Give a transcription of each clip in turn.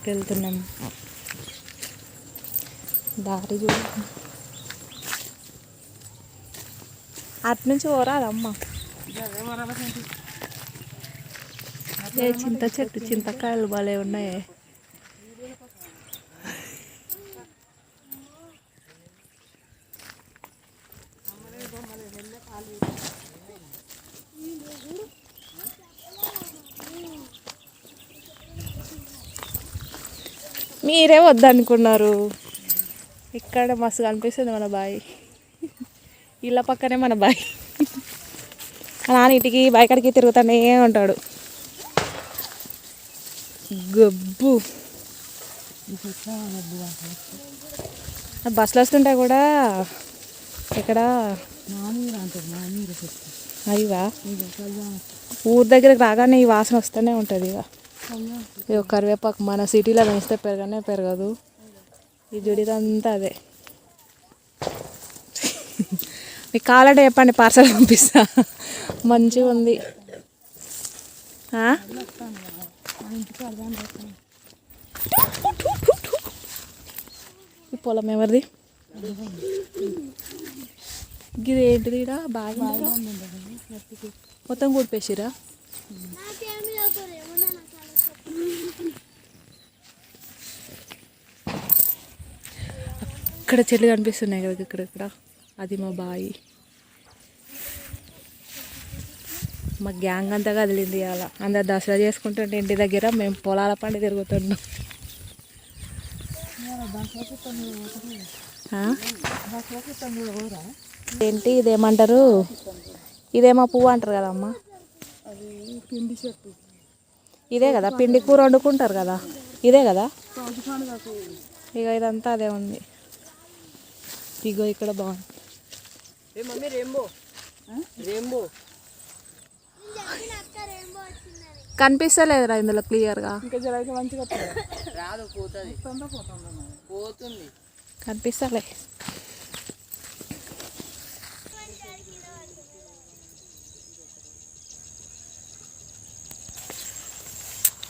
దగ్గరికి వెళ్తున్నాం దారి చూడ. అటు నుంచి పోరాదమ్మ ఏ చింత చెట్టు చింతకాయలు భలే ఉన్నాయి. మీరే వద్దనుకున్నారు. ఇక్కడ మస్తు కనిపిస్తుంది మన బాయ్. ఇళ్ళ పక్కనే మన బాయ్. నాన్న ఇటుకి బాయి కడికి తిరుగుతానే ఉంటాడు. గబ్బు. బస్సులు వస్తుంటే కూడా ఇక్కడ అయ్యవా ఊరి దగ్గరకు రాగానే ఈ వాసన వస్తూనే ఉంటుంది ఇక. ఇక కరివేపాకు మన సిటీలో పెంచితే పెరగనే పెరగదు. ఈ జుడిదంతా అదే. మీకు కావాలంటే చెప్పండి పార్సల్ పంపిస్తా. మంచిగా ఉంది. ఈ పొలం ఎవరిది? ఇది ఏంటిది ఇక్కడ బాగా మొత్తం కూడిపేసిరా ఇక్కడ చెట్లు కనిపిస్తున్నాయి కదా ఇక్కడ ఇక్కడ. అది మా బాయి. మా గ్యాంగ్ అంతా కదిలింది అలా అందరు దసరా చేసుకుంటుంటే ఇంటి దగ్గర మేము పొలాల పండి తిరుగుతున్నాం ఏంటి ఇదేమంటారు? ఇదేమో పువ్వు అంటారు కదమ్మా. పిండి చెట్టు. ఇదే కదా పిండి కూర వండుకుంటారు కదా. ఇదే కదా? ఇక ఇదంతా అదే ఉంది. ఇగో ఇక్కడ బాగుంది కనిపిస్తలేదురా ఇందులో క్లియర్గా? ఇంకా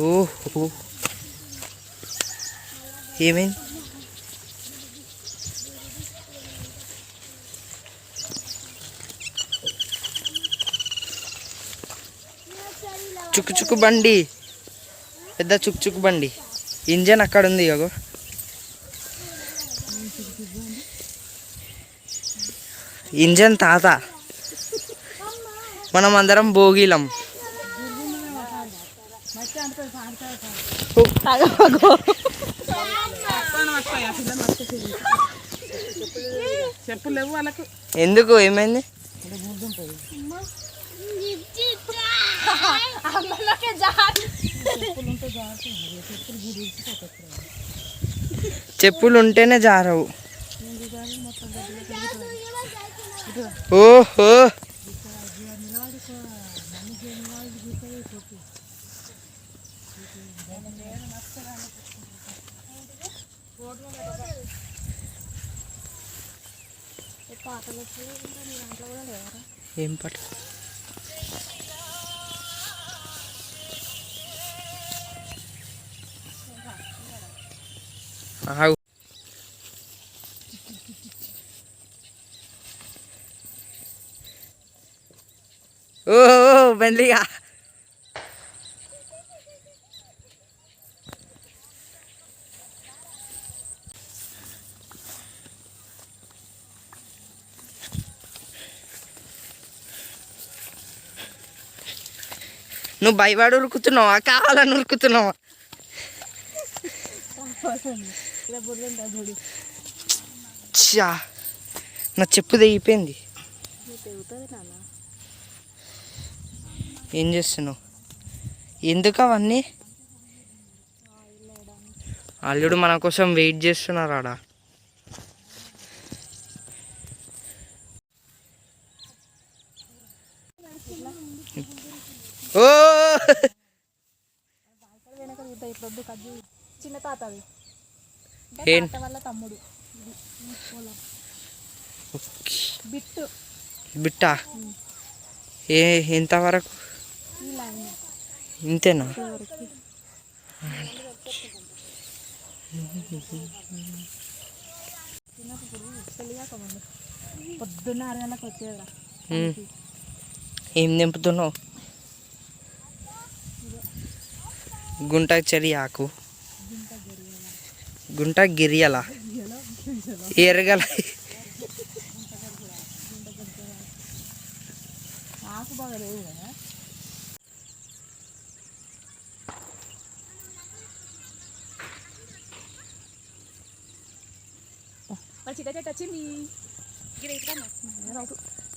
ఓహో Oh, ఏమైంది చుక్కు చుక్కు బండి. పెద్ద చుక్కు చుక్కు బండి. ఇంజన్ అక్కడ ఉంది అగో ఇంజన్ తాత. మనం అందరం భోగిలం. చెప్పులు లేవు వాళ్ళకు ఎందుకు ఏమైంది? చెప్పులు ఉంటేనే జారవు. ఓహో. ఏం పాట ఆగు ఓ బండ్లిగా నువ్వు భయపడి ఉరుకుతున్నావా? కావాలని ఉరుకుతున్నావా? నా చెప్పు తెగిపోయింది. ఏం చేస్తున్నావు? ఎందుకు అవన్నీ? అల్లుడు మన కోసం వెయిట్ చేస్తున్నారు ఆడ. ఓ! చిన్న తమ్ముడు. బిట్టు బిట్టా? ఏ ఎంతవరకు? ఇంతేనా? పొద్దున్న ఆరు గంటలకు వచ్చేదిరా ఉమ్. ఏం నింపుతున్నావు గుంట చెరి ఆకు. గుంట గిరియల. ఎరగల. ఆకు బాగా లేవు కదా? చిన్న చెట్టు వచ్చింది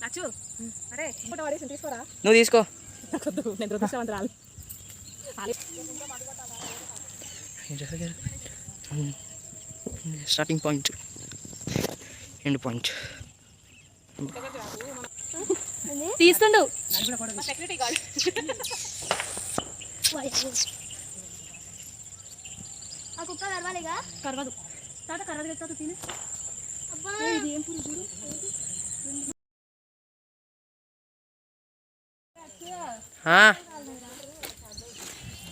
నచ్చు అరే పూట పడేసి తీసుకోరా నువ్వు తీసుకో నాకొద్దు నేను దురదృష్టవంతరాలు స్టార్టింగ్ పాయింట్ ఎండ్ పాయింట్ తీస్తుండు ఆ కుక్క కరవాలిగా కరవదు తాత కరవదు కదా తిని అబ్బా ఇది ఏం పురుగు చూడు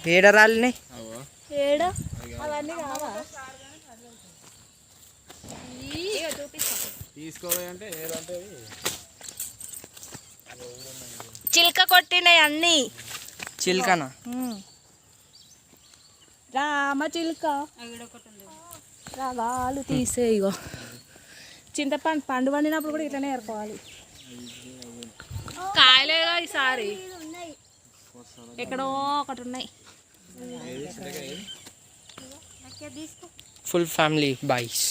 ఏడరాలినాయి ఏడు అవన్నీ కావా చిలక కొట్టినాయి అన్ని. చిల్కనా? రామ చిలుక. రాగాలు తీసే ఇగో. చింతపండు పండు పండినప్పుడు కూడా ఇట్లనే ఏరుకోవాలి. కాయలేగా ఈసారి. ఎక్కడో ఒకటి ఉన్నాయి. Full family boys